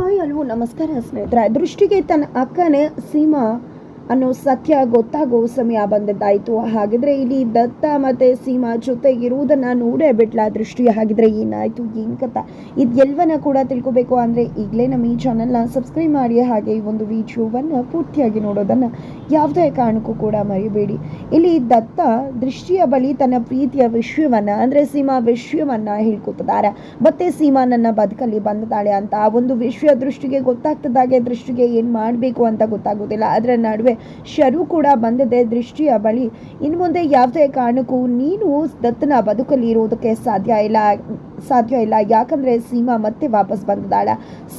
Hi ಅಲ್ವೋ ನಮಸ್ಕಾರ ಸ್ನೇಹಿತರೆ. ದೃಷ್ಟಿಗೆ ತನ್ನ ಅಕ್ಕನೇ ಸೀಮಾ ಅನ್ನೋ ಸತ್ಯ ಗೊತ್ತಾಗೋ ಸಮಯ ಬಂದದ್ದಾಯಿತು. ಹಾಗಿದ್ರೆ ಇಲ್ಲಿ ದತ್ತ ಮತ್ತೆ ಸೀಮಾ ಜೊತೆಗಿರುವುದನ್ನ ನೋಡೇ ಬಿಟ್ಲ ದೃಷ್ಟಿ. ಹಾಗಿದ್ರೆ ಏನಾಯ್ತು, ಏನ್ ಕಥ? ಇದೆಲ್ವನ್ನ ಕೂಡ ತಿಳ್ಕೊಬೇಕು ಅಂದ್ರೆ ಈಗಲೇ ನಮ್ಮ ಈ ಚಾನಲ್ನ ಸಬ್ಸ್ಕ್ರೈಬ್ ಮಾಡಿ. ಹಾಗೆ ಈ ಒಂದು ವಿಡಿಯೋವನ್ನ ಪೂರ್ತಿಯಾಗಿ ನೋಡೋದನ್ನ ಯಾವುದೇ ಕಾರಣಕ್ಕೂ ಕೂಡ ಮರಿಬೇಡಿ. ಇಲ್ಲಿ ದತ್ತ ದೃಷ್ಟಿಯ ಬಳಿ ತನ್ನ ಪ್ರೀತಿಯ ವಿಷಯವನ್ನ ಅಂದ್ರೆ ಸೀಮಾ ವಿಷಯವನ್ನ ಹೇಳ್ಕೊತಿದ್ದಾರೆ ಮತ್ತೆ ಸೀಮಾ ನನ್ನ ಬದುಕಲ್ಲಿ ಬಂದಿದ್ದಾಳೆ ಅಂತ ಆ ಒಂದು ವಿಷಯ ದೃಷ್ಟಿಗೆ ಗೊತ್ತಾಗ್ತದಾಗೆ, ದೃಷ್ಟಿಗೆ ಏನ್ ಮಾಡಬೇಕು ಅಂತ ಗೊತ್ತಾಗೋದಿಲ್ಲ. ಅದರ ನಡುವೆ ಶರು ಕೂಡ ಬಂದದೆ ದೃಷ್ಟಿಯ ಬಳಿ. ಇನ್ನು ಮುಂದೆ ಯಾವುದೇ ಕಾರಣಕ್ಕೂ ನೀನು ದತ್ತನ ಬದುಕಲ್ಲಿ ಇರೋದಕ್ಕೆ ಸಾಧ್ಯ ಇಲ್ಲ. ಸಾಧ್ಯ ಇಲ್ಲ. ಯಾಕಂದ್ರೆ ಸೀಮಾ ಮತ್ತೆ ವಾಪಸ್ ಬಂದಿದ್ದಾಳ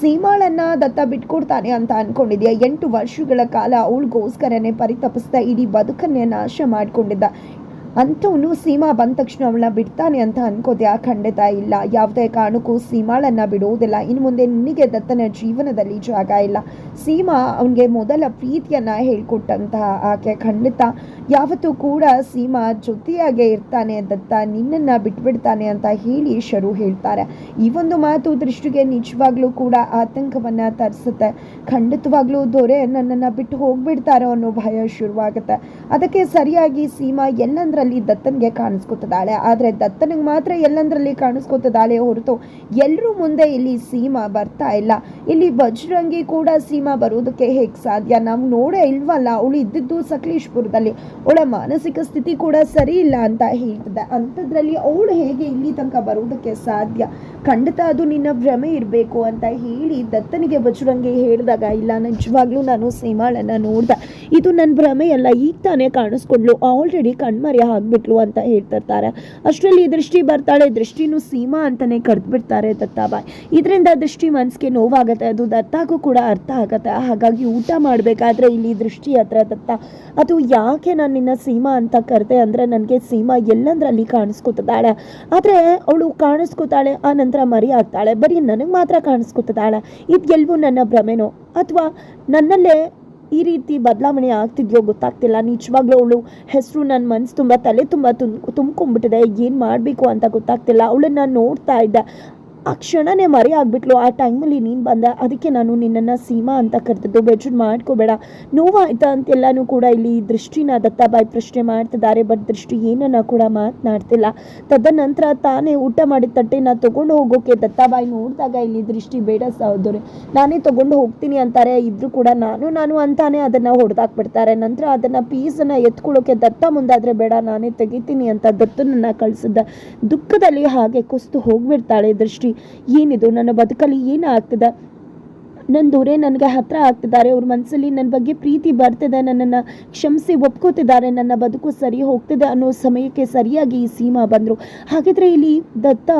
ಸೀಮಾಳನ್ನ ದತ್ತ ಬಿಟ್ಕೊಡ್ತಾನೆ ಅಂತ ಅನ್ಕೊಂಡಿದ್ಯಾ? ಎಂಟು ವರ್ಷಗಳ ಕಾಲ ಅವಳಿಗೋಸ್ಕರನೇ ಪರಿತಪಿಸ್ತಾ ಇಡೀ ಬದುಕನ್ನೇ ನಾಶ ಮಾಡ್ಕೊಂಡಿದ್ದ. ಅಂಥವನು ಸೀಮಾ ಬಂದ ತಕ್ಷಣ ಅವಳನ್ನ ಬಿಡ್ತಾನೆ ಅಂತ ಅನ್ಕೋದ್ಯಾ ಖಂಡಿತ ಇಲ್ಲ. ಯಾವುದೇ ಕಾರಣಕ್ಕೂ ಸೀಮಾಳನ್ನ ಬಿಡುವುದಿಲ್ಲ. ಇನ್ನು ಮುಂದೆ ನಿನಗೆ ದತ್ತನ ಜೀವನದಲ್ಲಿ ಜಾಗ ಇಲ್ಲ. ಸೀಮಾ ಅವನಿಗೆ ಮೊದಲ ಪ್ರೀತಿಯನ್ನ ಹೇಳ್ಕೊಟ್ಟಂತಹ ಆಕೆ. ಖಂಡಿತ ಯಾವತ್ತೂ ಕೂಡ ಸೀಮಾ ಜೊತೆಯಾಗೆ ಇರ್ತಾನೆ. ದತ್ತ ನಿನ್ನನ್ನ ಬಿಟ್ಬಿಡ್ತಾನೆ ಅಂತ ಹೇಳಿ ಶರು ಹೇಳ್ತಾರೆ. ಈ ಒಂದು ಮಾತು ದೃಷ್ಟಿಗೆ ನಿಜವಾಗ್ಲೂ ಕೂಡ ಆತಂಕವನ್ನ ತರಿಸುತ್ತೆ. ಖಂಡಿತವಾಗ್ಲೂ ದೊರೆ ನನ್ನನ್ನ ಬಿಟ್ಟು ಹೋಗ್ಬಿಡ್ತಾರೋ ಅನ್ನೋ ಭಯ ಶುರುವಾಗುತ್ತೆ. ಅದಕ್ಕೆ ಸರಿಯಾಗಿ ಸೀಮಾ ಎಲ್ಲಂದ್ರಲ್ಲಿ ದತ್ತನಿಗೆ ಕಾಣಿಸ್ಕೊತಿದ್ದಾಳೆ. ಆದರೆ ದತ್ತನಿಗೆ ಮಾತ್ರ ಎಲ್ಲಂದ್ರಲ್ಲಿ ಕಾಣಿಸ್ಕೊತಿದ್ದಾಳೆ ಹೊರತು ಎಲ್ಲರೂ ಮುಂದೆ ಇಲ್ಲಿ ಸೀಮಾ ಬರ್ತಾ ಇಲ್ಲ. ಇಲ್ಲಿ ಬಜರಂಗಿ ಕೂಡ ಸೀಮಾ ಬರೋದಕ್ಕೆ ಹೇಗೆ ಸಾಧ್ಯ? ನಾವು ನೋಡೇ ಇಲ್ವಲ್ಲ? ಅವಳು ಇದ್ದಿದ್ದು ಸಕಲೇಶ್ಪುರದಲ್ಲಿ. ಅವಳ ಮಾನಸಿಕ ಸ್ಥಿತಿ ಕೂಡ ಸರಿ ಇಲ್ಲ ಅಂತ ಹೇಳ್ತಿದ್ದೆ. ಅಂಥದ್ರಲ್ಲಿ ಅವಳು ಹೇಗೆ ಇಲ್ಲಿ ತನಕ ಬರೋದಕ್ಕೆ ಸಾಧ್ಯ? ಖಂಡಿತ ಅದು ನಿನ್ನ ಭ್ರಮೆ ಇರಬೇಕು ಅಂತ ಹೇಳಿ ದತ್ತನಿಗೆ ಬಜರಂಗಿ ಹೇಳಿದಾಗ, ಇಲ್ಲ, ನಿಜವಾಗ್ಲೂ ನಾನು ಸೀಮಾಳನ್ನು ನೋಡ್ದೆ. ಇದು ನನ್ನ ಭ್ರಮೆ ಅಲ್ಲ, ಈಗ ತಾನೇ ಕಾಣಿಸ್ಕೊಂಡ್ಲು. ಆಲ್ರೆಡಿ ಕಣ್ಮರೆ ಆಗ್ಬಿಟ್ಲು ಅಂತ ಹೇಳ್ತಿರ್ತಾರೆ. ಅಷ್ಟರಲ್ಲಿ ದೃಷ್ಟಿ ಬರ್ತಾಳೆ, ದೃಷ್ಟಿನೂ ಸೀಮಾ ಅಂತಲೇ ಕರೆದ್ಬಿಡ್ತಾರೆ ದತ್ತಾಬಾಯ್. ಇದರಿಂದ ದೃಷ್ಟಿ ಮನಸ್ಸಿಗೆ ನೋವಾಗುತ್ತೆ, ಅದು ದತ್ತಾಗೂ ಕೂಡ ಅರ್ಥ ಆಗುತ್ತೆ. ಹಾಗಾಗಿ ಊಟ ಮಾಡಬೇಕಾದ್ರೆ ಇಲ್ಲಿ ದೃಷ್ಟಿ ಹತ್ರ ದತ್ತ. ಅದು ಯಾಕೆ ನಾನು ನಿನ್ನ ಸೀಮಾ ಅಂತ ಕರೆದೆ ಅಂದರೆ, ನನಗೆ ಸೀಮಾ ಎಲ್ಲಂದ್ರಲ್ಲಿ ಕಾಣಿಸ್ಕೊತಿದ್ದಾಳೆ. ಆದರೆ ಅವಳು ಕಾಣಿಸ್ಕೊತಾಳೆ, ಆ ನಂತರ ಮರಿ ಆಗ್ತಾಳೆ. ಬರೀ ನನಗೆ ಮಾತ್ರ ಕಾಣಿಸ್ಕೊತದಾಳೆ. ಇದು ಎಲ್ವೂ ನನ್ನ ಭ್ರಮೆನೋ? ಅಥವಾ ನನ್ನಲ್ಲೇ ಈ ರೀತಿ ಬದಲಾವಣೆ ಆಗ್ತಿದ್ಯೋ ಗೊತ್ತಾಗ್ತಿಲ್ಲ. ನಿಜವಾಗ್ಲೂ ಅವಳು ಹೆಸರು ನನ್ನ ಮನಸ್ಸು ತುಂಬ ತಲೆ ತುಂಬ ತುಂಬ ತುಂಬ್ಕೊಂಡ್ಬಿಟ್ಟಿದೆ. ಏನು ಮಾಡಬೇಕು ಅಂತ ಗೊತ್ತಾಗ್ತಿಲ್ಲ. ಅವಳನ್ನ ನೋಡ್ತಾ ಇದ್ದೆ. ಆ ಕ್ಷಣನೇ ಮರೆ ಆಗ್ಬಿಟ್ಲು. ಆ ಟೈಮಲ್ಲಿ ನೀನು ಬಂದ, ಅದಕ್ಕೆ ನಾನು ನಿನ್ನನ್ನು ಸೀಮಾ ಅಂತ ಕರೆದಿದ್ದು. ಬೇಜಾರು ಮಾಡ್ಕೋಬೇಡ. ನೋವಾಯ್ತಾ ಅಂತೆಲ್ಲನೂ ಕೂಡ ಇಲ್ಲಿ ದೃಷ್ಟಿನ ದತ್ತಾಬಾಯಿ ಪ್ರಶ್ನೆ ಮಾಡ್ತಿದ್ದಾರೆ. ಬಟ್ ದೃಷ್ಟಿ ಏನನ್ನ ಕೂಡ ಮಾತನಾಡ್ತಿಲ್ಲ. ತದನಂತರ ತಾನೇ ಊಟ ಮಾಡಿದ ತಟ್ಟೆನ ತೊಗೊಂಡು ಹೋಗೋಕೆ ದತ್ತಾಬಾಯಿ ನೋಡಿದಾಗ ಇಲ್ಲಿ ದೃಷ್ಟಿ, ಬೇಡ ಸಹೋದರಿ, ನಾನೇ ತೊಗೊಂಡು ಹೋಗ್ತೀನಿ ಅಂತಾರೆ. ಇಬ್ರು ಕೂಡ ನಾನು ನಾನು ಅಂತಾನೆ ಅದನ್ನ ಹೊಡೆದಾಕ್ಬಿಡ್ತಾರೆ. ನಂತರ ಅದನ್ನ ಪೀಸನ್ನು ಎತ್ಕೊಳ್ಳೋಕೆ ದತ್ತ ಮುಂದಾದರೆ ಬೇಡ, ನಾನೇ ತೆಗಿತೀನಿ ಅಂತ ದತ್ತನನ್ನ ಕಳಿಸಿದ್ದ. ದುಃಖದಲ್ಲಿ ಹಾಗೆ ಕುಸ್ತು ಹೋಗ್ಬಿಡ್ತಾಳೆ ದೃಷ್ಟಿ. ಏನಿದು? ನನ್ನ ಬದುಕಲ್ಲಿ ಏನಾಗ್ತದೆ? ನನ್ನ ದೂರೇ ನನಗೆ ಹತ್ರ ಆಗ್ತಿದ್ದಾರೆ, ಅವ್ರ ಮನಸ್ಸಲ್ಲಿ ನನ್ನ ಬಗ್ಗೆ ಪ್ರೀತಿ ಬರ್ತಿದೆ, ನನ್ನನ್ನು ಕ್ಷಮಿಸಿ ಒಪ್ಕೋತಿದ್ದಾರೆ, ನನ್ನ ಬದುಕು ಸರಿ ಹೋಗ್ತಿದೆ ಅನ್ನೋ ಸಮಯಕ್ಕೆ ಸರಿಯಾಗಿ ಈ ಸೀಮಾ ಬಂದರು. ಹಾಗಿದ್ರೆ ಇಲ್ಲಿ ದತ್ತ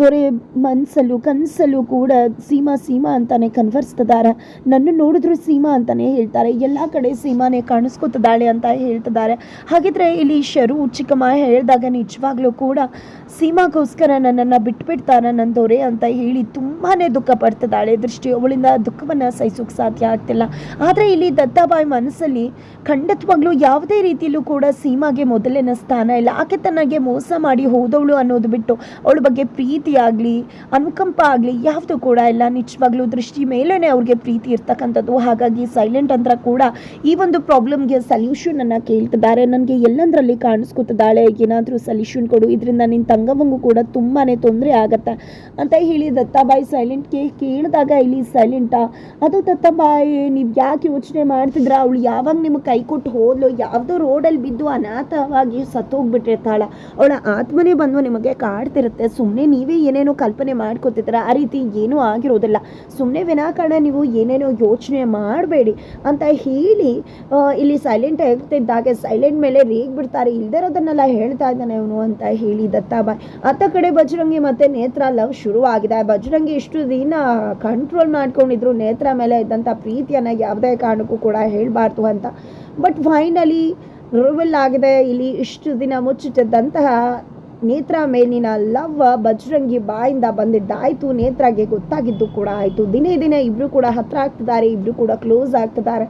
ದೊರೆ ಮನಸ್ಸಲ್ಲೂ ಕನಸಲ್ಲೂ ಕೂಡ ಸೀಮಾ ಸೀಮಾ ಅಂತಾನೆ ಕನ್ವರ್ಸ್ತಿದ್ದಾರೆ. ನನ್ನ ನೋಡಿದ್ರು ಸೀಮಾ ಅಂತಾನೆ ಹೇಳ್ತಾರೆ. ಎಲ್ಲ ಕಡೆ ಸೀಮಾನೇ ಕಾಣಿಸ್ಕೊತಿದ್ದಾಳೆ ಅಂತ ಹೇಳ್ತಿದ್ದಾರೆ. ಹಾಗಿದ್ರೆ ಇಲ್ಲಿ ಶರು ಚಿಕ್ಕಮ್ಮ ಹೇಳಿದಾಗ ನಿಜವಾಗ್ಲೂ ಕೂಡ ಸೀಮಾಗೋಸ್ಕರ ನನ್ನನ್ನು ಬಿಟ್ಬಿಡ್ತಾರ ನನ್ನ ದೊರೆ ಅಂತ ಹೇಳಿ ತುಂಬಾ ದುಃಖ ಪಡ್ತಿದ್ದಾಳೆ. ದೃಷ್ಟಿ ಅವಳಿಂದ ದುಃಖವನ್ನು ಸಹಿಸೋಕೆ ಸಾಧ್ಯ ಆಗ್ತಿಲ್ಲ. ಆದರೆ ಇಲ್ಲಿ ದತ್ತಾಬಾಯಿ ಮನಸ್ಸಲ್ಲಿ ಖಂಡಿತವಾಗ್ಲೂ ಯಾವುದೇ ರೀತಿಯಲ್ಲೂ ಕೂಡ ಸೀಮಾಗೆ ಮೊದಲಿನ ಸ್ಥಾನ ಇಲ್ಲ. ಆಕೆ ತನಗೆ ಮೋಸ ಮಾಡಿ ಹೋದವಳು ಅನ್ನೋದು ಬಿಟ್ಟು ಅವಳ ಬಗ್ಗೆ ಪ್ರೀತಿ ಆಗಲಿ, ಅನುಕಂಪ ಆಗಲಿ ಯಾವುದು ಕೂಡ ಇಲ್ಲ. ನಿಜವಾಗ್ಲೂ ದೃಷ್ಟಿ ಮೇಲೇ ಅವ್ರಿಗೆ ಪ್ರೀತಿ ಇರ್ತಕ್ಕಂಥದ್ದು. ಹಾಗಾಗಿ ಸೈಲೆಂಟ್ ಅಂತ ಕೂಡ ಈ ಒಂದು ಪ್ರಾಬ್ಲಮ್ಗೆ ಸಲ್ಯೂಷನನ್ನು ಕೇಳ್ತಿದ್ದಾರೆ. ನನಗೆ ಎಲ್ಲಂದ್ರಲ್ಲಿ ಕಾಣಿಸ್ಕೊತಿದ್ದಾಳೆ. ಏನಾದರೂ ಸಲ್ಯೂಷನ್ ಕೊಡು. ಇದರಿಂದ ನಿನ್ನ ತಂಗವಂಗೂ ಕೂಡ ತುಂಬಾ ತೊಂದರೆ ಆಗತ್ತೆ. ಅಂತ ಹೇಳಿ ದತ್ತಾಬಾಯಿ ಸೈಲೆಂಟ್ ಕೇಳಿದಾಗ ಇಲ್ಲಿ ಸೈಲೆಂಟಾ ಅದು ತತ್ತಮ್ಮ ನೀವು ಯಾಕೆ ಯೋಚನೆ ಮಾಡ್ತಿದ್ರ? ಅವಳು ಯಾವಾಗ ನಿಮಗೆ ಕೈ ಕೊಟ್ಟು ಹೋದ್ಲು? ಯಾವುದೋ ರೋಡಲ್ಲಿ ಬಿದ್ದು ಅನಾಥವಾಗಿ ಸತ್ತೋಗ್ಬಿಟ್ಟಿರ್ತಾಳ. ಅವಳ ಆತ್ಮನೇ ಬಂದು ನಿಮಗೆ ಕಾಡ್ತಿರುತ್ತೆ. ಸುಮ್ಮನೆ ನೀವೇ ಏನೇನೋ ಕಲ್ಪನೆ ಮಾಡ್ಕೊತಿದ್ರ. ಆ ರೀತಿ ಏನೂ ಆಗಿರೋದಿಲ್ಲ. ಸುಮ್ಮನೆ ವಿನಾಕಾರಣ ನೀವು ಏನೇನೋ ಯೋಚನೆ ಮಾಡಬೇಡಿ ಅಂತ ಹೇಳಿ ಇಲ್ಲಿ ಸೈಲೆಂಟ್ ಆಗ್ತಿದ್ದಾಗೆ ಸೈಲೆಂಟ್ ಮೇಲೆ ರೇಗ್ ಬಿಡ್ತಾರೆ ಇಲ್ದಿರೋದನ್ನೆಲ್ಲ ಹೇಳ್ತಾ ಇದ್ದಾನೆ ಅವನು ಅಂತ ಹೇಳಿ ದತ್ತಾಬಾಯ್. ಅತ್ತ ಕಡೆ ಬಜರಂಗಿ ಮತ್ತೆ ನೇತ್ರ ಲವ್ ಶುರುವಾಗಿದೆ. ಬಜರಂಗಿ ಇಷ್ಟು ದಿನ ಕಂಟ್ರೋಲ್ ಮಾಡ್ಕೊಂಡಿದ್ರು ನೇತ್ರ ಮೇಲೆ ಇದ್ದಂಥ ಪ್ರೀತಿಯನ್ನು ಯಾವುದೇ ಕಾರಣಕ್ಕೂ ಕೂಡ ಹೇಳಬಾರ್ದು ಅಂತ. ಬಟ್ ಫೈನಲಿ ರಿವೆಲ್ ಆಗಿದೆ. ಇಲ್ಲಿ ಇಷ್ಟು ದಿನ ಮುಚ್ಚಿಟ್ಟಿದ್ದಂತಹ ನೇತ್ರ ಮೇಲಿನ ಲವ್ ಬಜರಂಗಿ ಬಾಯಿಂದ ಬಂದಿದ್ದಾಯ್ತು. ನೇತ್ರಗೆ ಗೊತ್ತಾಗಿದ್ದು ಕೂಡ ಆಯ್ತು. ದಿನೇ ದಿನೇ ಇಬ್ರು ಕೂಡ ಹತ್ರ ಆಗ್ತಿದ್ದಾರೆ, ಇಬ್ರು ಕೂಡ ಕ್ಲೋಸ್ ಆಗ್ತಿದ್ದಾರೆ.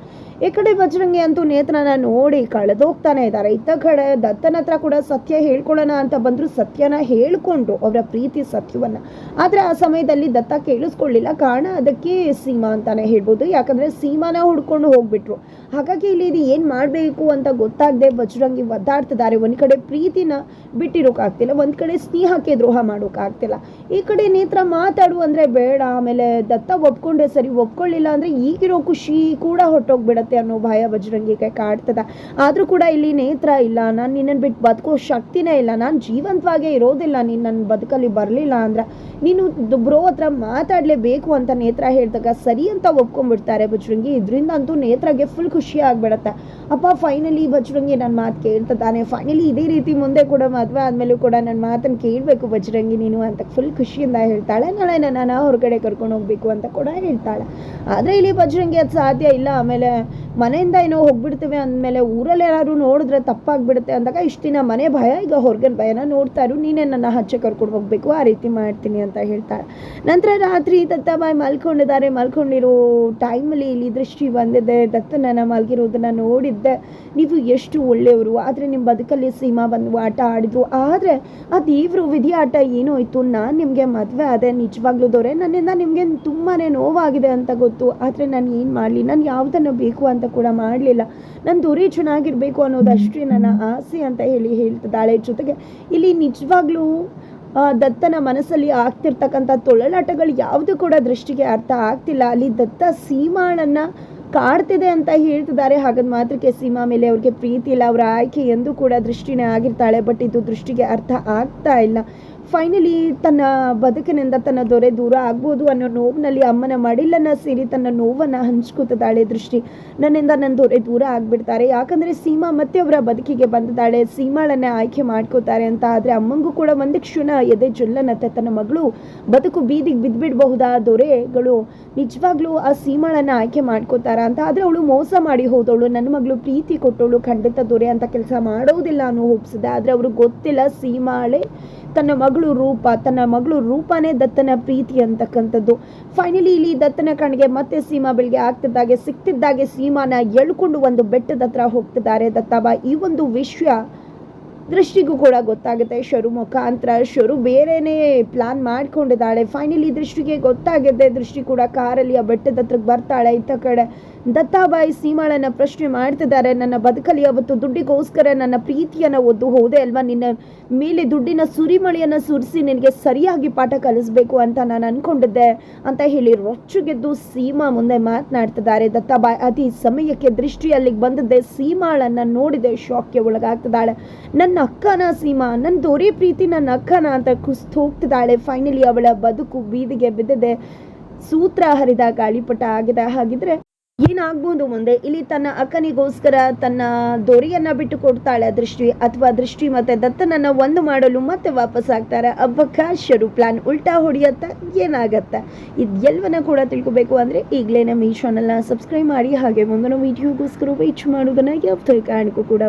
ಈ ಕಡೆ ಬಜರಂಗಿ ಅಂತೂ ನೇತ್ರನ ನೋಡಿ ಕಳೆದೋಗ್ತಾನೆ ಇದ್ದಾರೆ. ಇತ್ತ ಕಡೆ ದತ್ತನ ಹತ್ರ ಕೂಡ ಸತ್ಯ ಹೇಳ್ಕೊಳ್ಳೋಣ ಅಂತ ಬಂದ್ರು ಸತ್ಯನ ಹೇಳ್ಕೊಂಡ್ರು ಅವರ ಪ್ರೀತಿ ಸತ್ಯವನ್ನ. ಆದ್ರೆ ಆ ಸಮಯದಲ್ಲಿ ದತ್ತ ಕೇಳಿಸ್ಕೊಳ್ಳಿಲ್ಲ. ಕಾರಣ ಅದಕ್ಕೆ ಸೀಮಾ ಅಂತಾನೆ ಹೇಳ್ಬೋದು. ಯಾಕಂದ್ರೆ ಸೀಮಾನ ಹುಡ್ಕೊಂಡು ಹೋಗ್ಬಿಟ್ರು. ಹಾಗಾಗಿ ಇಲ್ಲಿ ಇದು ಏನ್ ಮಾಡ್ಬೇಕು ಅಂತ ಗೊತ್ತಾಗದೆ ಬಜರಂಗಿ ಒದ್ದಾಡ್ತಿದ್ದಾರೆ. ಒಂದ್ ಕಡೆ ಪ್ರೀತಿನ ಬಿಟ್ಟಿರೋಕ್ಕಾಗ್ತಿಲ್ಲ ಒಂದ್ ಕಡೆ ಸ್ನೇಹಕ್ಕೆ ದ್ರೋಹ ಮಾಡೋಕ್ಕಾಗ್ತಿಲ್ಲ ಈ ಕಡೆ ನೇತ್ರ ಮಾತಾಡು ಅಂದ್ರೆ ಬೇಡ, ಆಮೇಲೆ ದತ್ತ ಒಪ್ಕೊಂಡ್ರೆ ಸರಿ, ಒಪ್ಕೊಳ್ಳಿಲ್ಲ ಅಂದ್ರೆ ಈಗಿರೋ ಖುಷಿ ಕೂಡ ಹೊಟ್ಟೋಗ್ಬಿಡತ್ತೆ ಅನ್ನೋ ಭಯ ಬಜರಂಗಿಗೆ ಕಾಡ್ತದ. ಆದ್ರೂ ಕೂಡ ಇಲ್ಲಿ ನೇತ್ರ ಇಲ್ಲ. ನಾನು ನಿನ್ನನ್ನು ಬಿಟ್ಟು ಬದುಕೋ ಶಕ್ತಿನೇ ಇಲ್ಲ. ನಾನು ಜೀವಂತವಾಗೇ ಇರೋದಿಲ್ಲ. ನೀನು ನನ್ನ ಬದುಕಲ್ಲಿ ಬರಲಿಲ್ಲ ಅಂದ್ರೆ ನೀನು ಬ್ರೋ ಹತ್ರ ಮಾತಾಡಲೇಬೇಕು ಅಂತ ನೇತ್ರ ಹೇಳಿದಾಗ ಸರಿ ಅಂತ ಒಪ್ಕೊಂಡ್ಬಿಡ್ತಾರೆ ಬಜರಂಗಿ ಇದರಿಂದ ಅಂತೂ ನೇತ್ರಗೆ ಫುಲ್ ಖುಷಿ ಆಗ್ಬಿಡತ್ತೆ. ಅಪ್ಪ ಫೈನಲಿ ಬಜರಂಗಿ ನನ್ನ ಮಾತು ಕೇಳ್ತಿದ್ದಾನೆ ಫೈನಲಿ ಇದೇ ರೀತಿ ಮುಂದೆ ಕೂಡ ಮದುವೆ ಆದ್ಮೇಲೆ ಕೂಡ ನನ್ನ ಮಾತನ್ನು ಕೇಳಬೇಕು ಬಜರಂಗಿ ನೀನು ಅಂತ ಫುಲ್ ಖುಷಿಯಿಂದ ಹೇಳ್ತಾಳೆ. ನಾಳೆ ನನ್ನನ್ನು ಹೊರಗಡೆ ಕರ್ಕೊಂಡು ಹೋಗ್ಬೇಕು ಅಂತ ಕೂಡ ಹೇಳ್ತಾಳೆ. ಆದರೆ ಇಲ್ಲಿ ಬಜರಂಗಿ ಅದು ಸಾಧ್ಯ ಇಲ್ಲ. ಆಮೇಲೆ ಮನೆಯಿಂದ ಏನೋ ಹೋಗ್ಬಿಡ್ತೀವಿ ಅಂದಮೇಲೆ ಊರಲ್ಲಿ ಯಾರು ನೋಡಿದ್ರೆ ತಪ್ಪಾಗ್ಬಿಡುತ್ತೆ ಅಂದಾಗ ಇಷ್ಟು ದಿನ ಮನೆ ಭಯ, ಈಗ ಹೊರಗಿನ ಭಯನ ನೋಡ್ತಾರು ನೀನೇ ನನ್ನ ಹಚ್ಚೆ ಕರ್ಕೊಂಡು ಹೋಗ್ಬೇಕು, ಆ ರೀತಿ ಮಾಡ್ತೀನಿ ಅಂತ ಹೇಳ್ತಾಳೆ. ನಂತರ ರಾತ್ರಿ ದತ್ತಾಬಾಯಿ ಮಲ್ಕೊಂಡಿದ್ದಾರೆ. ಮಲ್ಕೊಂಡಿರೋ ಟೈಮಲ್ಲಿ ಇಲ್ಲಿ ದೃಷ್ಟಿ ಬಂದಿದೆ. ದತ್ತನನ್ನ ಮಲ್ಗಿರೋದನ್ನ ನೋಡಿದ್ದೆ. ನೀವು ಎಷ್ಟು ಒಳ್ಳೆಯವರು. ಆದರೆ ನಿಮ್ಮ ಬದುಕಲ್ಲಿ ಸೀಮಾ ಬಂದು ಆಟ ಆಡಿದ್ರು. ಆದರೆ ಆ ದೇವ್ರು ವಿಧಿಯಾಟ ಏನೋ ಇತ್ತು, ನಾನು ನಿಮಗೆ ಮದುವೆ ಅದೇ ನಿಜವಾಗ್ಲೂ ದೊರೆ. ನನ್ನಿಂದ ನಿಮಗೆ ತುಂಬಾ ನೋವಾಗಿದೆ ಅಂತ ಗೊತ್ತು. ಆದರೆ ನಾನು ಏನು ಮಾಡಲಿ? ನಾನು ಯಾವುದನ್ನು ಬೇಕು ಅಂತ ಕೂಡ ಮಾಡಲಿಲ್ಲ. ನನ್ನ ದೊರೆ ಚೆನ್ನಾಗಿರಬೇಕು ಅನ್ನೋದಷ್ಟೇ ನನ್ನ ಆಸೆ ಅಂತ ಹೇಳಿ ಹೇಳ್ತಿದ್ದಾಳೆ. ಜೊತೆಗೆ ಇಲ್ಲಿ ನಿಜವಾಗ್ಲೂ ದತ್ತನ ಮನಸ್ಸಲ್ಲಿ ಆಗ್ತಿರ್ತಕ್ಕಂಥ ತೊಳಲಾಟಗಳು ಯಾವುದು ಕೂಡ ದೃಷ್ಟಿಗೆ ಅರ್ಥ ಆಗ್ತಿಲ್ಲ. ಅಲ್ಲಿ ದತ್ತ ಸೀಮಾಳನ್ನ ಕಾಡ್ತಿದೆ ಅಂತ ಹೇಳ್ತಿದ್ದಾರೆ. ಹಾಗದ ಮಾತ್ರಕ್ಕೆ ಸೀಮಾ ಮೇಲೆ ಅವ್ರಿಗೆ ಪ್ರೀತಿ ಇಲ್ಲ, ಅವರ ಆಯ್ಕೆ ಎಂದು ಕೂಡ ದೃಷ್ಟಿನೇ ಆಗಿರ್ತಾಳೆ. ಬಟ್ ಇದು ದೃಷ್ಟಿಗೆ ಅರ್ಥ ಆಗ್ತಾ ಇಲ್ಲ. ಫೈನಲಿ ತನ್ನ ಬದುಕಿನಿಂದ ತನ್ನ ದೊರೆ ದೂರ ಆಗ್ಬೋದು ಅನ್ನೋ ನೋವಿನಲ್ಲಿ ಅಮ್ಮನ ಮಡಿಲನ್ನ ಸೇರಿ ತನ್ನ ನೋವನ್ನ ಹಂಚ್ಕೋತಿದ್ದಾಳೆ ದೃಷ್ಟಿ. ನನ್ನಿಂದ ನನ್ನ ದೊರೆ ದೂರ ಆಗ್ಬಿಡ್ತಾರೆ. ಯಾಕಂದ್ರೆ ಸೀಮಾ ಮತ್ತೆ ಅವರ ಬದುಕಿಗೆ ಬಂದಿದ್ದಾಳೆ ಸೀಮಾಳನ್ನ ಆಯ್ಕೆ ಮಾಡ್ಕೋತಾರೆ ಅಂತ ಆದ್ರೆ ಅಮ್ಮಂಗೂ ಕೂಡ ಒಂದು ಕ್ಷಣ ಎದೆ ಜೊಲ್ಲನತ್ತೆ ತನ್ನ ಮಗಳು ಬದುಕು ಬೀದಿಗೆ ಬಿದ್ದ್ಬಿಡ್ಬಹುದಾ ದೊರೆಗಳು? ನಿಜವಾಗ್ಲೂ ಆ ಸೀಮಾಳನ್ನ ಆಯ್ಕೆ ಮಾಡ್ಕೋತಾರ ಅಂತ ಆದ್ರೆ ಅವಳು ಮೋಸ ಮಾಡಿ ಹೋದವಳು. ನನ್ನ ಮಗಳು ಪ್ರೀತಿ ಕೊಟ್ಟವಳು, ಖಂಡಿತ ದೊರೆ ಅಂತ ಕೆಲಸ ಮಾಡೋದಿಲ್ಲ ಅನ್ನೋ ಹೋಪ್ಸಿದೆ ಆದ್ರೆ ಅವ್ರಿಗೆ ಗೊತ್ತಿಲ್ಲ ಸೀಮಾಳೆ ತನ್ನ ಮಗಳು ರೂಪ, ತನ್ನ ಮಗಳು ರೂಪನೇ ದತ್ತನ ಪ್ರೀತಿ ಅಂತಕ್ಕಂಥದ್ದು. ಫೈನಲಿ ಇಲ್ಲಿ ದತ್ತನ ಕಣ್ಗೆ ಮತ್ತೆ ಸೀಮಾ ಬೆಳಗ್ಗೆ ಆಗ್ತಿದ್ದಾಗೆ, ಸಿಕ್ತಿದ್ದಾಗೆ ಸೀಮಾನ ಎಳ್ಕೊಂಡು ಒಂದು ಬೆಟ್ಟದ ಹತ್ರ ಹೋಗ್ತಿದ್ದಾರೆ. ದತ್ತಾಬ ಈ ಒಂದು ವಿಷಯ ದೃಷ್ಟಿಗೂ ಕೂಡ ಗೊತ್ತಾಗುತ್ತೆ. ಶರು ಮುಖಾಂತರ, ಶರು ಬೇರೆನೇ ಪ್ಲಾನ್ ಮಾಡ್ಕೊಂಡಿದ್ದಾಳೆ. ಫೈನಲಿ ದೃಷ್ಟಿಗೆ ಗೊತ್ತಾಗಿದೆ ದೃಷ್ಟಿ ಕೂಡ ಕಾರಲ್ಲಿ ಆ ಬೆಟ್ಟದ ಹತ್ರಕ್ಕೆ ಬರ್ತಾಳೆ. ಇತ್ತ ಕಡೆ ದತ್ತಾಬಾಯಿ ಸೀಮಾಳನ್ನ ಪ್ರಶ್ನೆ ಮಾಡ್ತಿದ್ದಾರೆ. ನನ್ನ ಬದುಕಲ್ಲಿ ಅವತ್ತು ದುಡ್ಡಿಗೋಸ್ಕರ ನನ್ನ ಪ್ರೀತಿಯನ್ನ ಒದ್ದು ಹೋದೆ ಅಲ್ವಾ? ನಿನ್ನ ಮೇಲೆ ದುಡ್ಡಿನ ಸುರಿಮಳೆಯನ್ನ ಸುರಿಸಿ ನಿನಗೆ ಸರಿಯಾಗಿ ಪಾಠ ಕಲಿಸ್ಬೇಕು ಅಂತ ನಾನು ಅನ್ಕೊಂಡಿದ್ದೆ ಅಂತ ಹೇಳಿ ರೊಚ್ಚುಗೆದ್ದು ಸೀಮಾ ಮುಂದೆ ಮಾತನಾಡ್ತಿದ್ದಾರೆ. ದತ್ತಾಬಾಯಿ ಅತಿ ಸಮಯಕ್ಕೆ ದೃಷ್ಟಿ ಅಲ್ಲಿಗೆ ಬಂದಿದ್ದೆ ಸೀಮಾಳನ್ನ ನೋಡಿದೆ. ಶಾಕ್ಗೆ ಒಳಗಾಗ್ತಿದ್ದಾಳೆ. ನನ್ನ ಅಕ್ಕನ ಸೀಮಾ ನನ್ನ ದೊರೆ ಪ್ರೀತಿ ನನ್ನ ಅಕ್ಕನ ಅಂತ ಕುಸ್ತು ಹೋಗ್ತಿದ್ದಾಳೆ. ಫೈನಲಿ ಅವಳ ಬದುಕು ಬೀದಿಗೆ ಬಿದ್ದಿದೆ. ಸೂತ್ರ ಹರಿದ ಗಾಳಿಪಟ ಆಗಿದೆ. ಹಾಗಿದ್ರೆ ಏನಾಗ್ಬೋದು ಮುಂದೆ? ಇಲ್ಲಿ ತನ್ನ ಅಕ್ಕನಿಗೋಸ್ಕರ ತನ್ನ ದೊರೆಯನ್ನ ಬಿಟ್ಟು ಕೊಡ್ತಾಳೆ ದೃಷ್ಟಿ, ಅಥವಾ ದೃಷ್ಟಿ ಮತ್ತೆ ದತ್ತನನ್ನ ಒಂದು ಮಾಡಲು ಮತ್ತೆ ವಾಪಸ್ ಆಗ್ತಾರೆ. ಅವಕಾಶರು ಪ್ಲಾನ್ ಉಲ್ಟಾ ಹೊಡೆಯತ್ತ ಏನಾಗತ್ತೆ? ಇದೆಲ್ಲವನ್ನ ಕೂಡ ತಿಳ್ಕೊಬೇಕು ಅಂದ್ರೆ ಈಗಲೇ ನಮ್ಮ ಈ ಚಾನಲ್ನ ಸಬ್ಸ್ಕ್ರೈಬ್ ಮಾಡಿ, ಹಾಗೆ ಮುಂದಿನ ವಿಡಿಯೋಗೋಸ್ಕರ ವೇಟ್ ಮಾಡೋದನ್ನ ಯಾವ ಕಾರಣಕ್ಕೂ ಕೂಡ